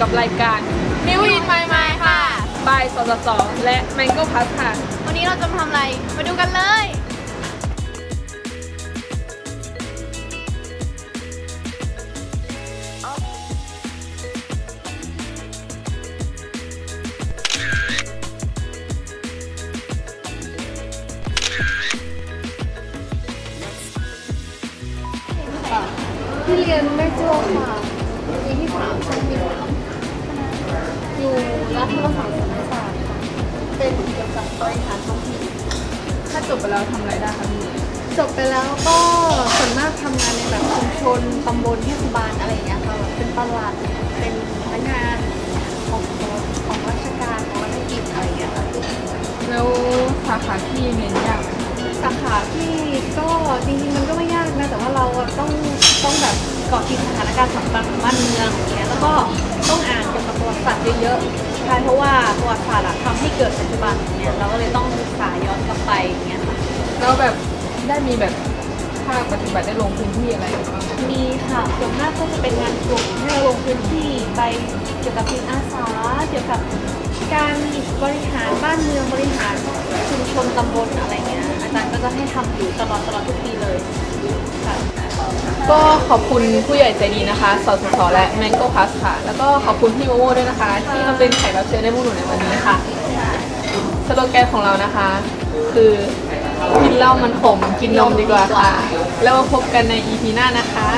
กับรายการ New in My Mind ค่ะ บายสสสและ Mango Plus ค่ะ วันนี้เราจะมาทำอะไร มาดูกันเลย ที่เรียนแม่จ้ค่ะปีที่สามชั้นปีสาม อยู่รัฐศาสตร์ศาสตร์ค่ะเป็นเกี่ยวกับบริหารท้องถิ่นถ้าจบไปแล้วทำอะไรได้คะพี่จบไปแล้วก็ส่วนมากทำงานในแบบชุมชนตำบลเทศบาลอะไรอย่างเงี้ยค่ะแบบเป็นตลาดเป็นพนักงานของของราชการของรัฐกิจอะไรอย่างเงี้ยค่ะแล้วสาขาที่เรียนยากไหมสาขาที่ก็จริงๆมันก็ไม่ยากนะแต่ว่าเราอะต้องต้องแบบเกาะติดสถานการณ์ต่างๆของบ้านเมืองอย่างเงี้ย ก็ต้องอ่านเกี่ยวกับประวัติศาสตร์เยอะๆใช่เพราะว่าประวัติศาสตร์อะทำให้เกิดปัจจุบันอย่างเงี้ยเราก็เลยต้องศึกษาย้อนกลับไปอย่างเงี้ยค่ะแล้วแบบได้มีแบบภาคปฏิบัติได้ลงพื้นที่อะไรบ้างมีค่ะส่วนมากก็จะเป็นงานกลุ่มให้เราลงพื้นที่ไปเกี่ยวกับทีมอาสาเกี่ยวกับการบริหารบ้านเมืองบริหารชุมชนตำบลอะไรเงี้ยอาจารย์ก็จะให้ทำอยู่ตลอดตลอดทุกปีเลยค่ะ ก็ขอบคุณผู้ใหญ่ใจดีนะคะ สสส และแมงโก้พลัสค่ะ แล้วก็ขอบคุณพี่โมโมด้วยนะคะ ที่มาเป็นแขกรับเชิญในพวกหนูในวันนี้ค่ะ สโลแกนของเรานะคะ คือกินเหล้ามันขม กินนมดีกว่าค่ะ แล้วมาพบกันใน EP หน้านะคะ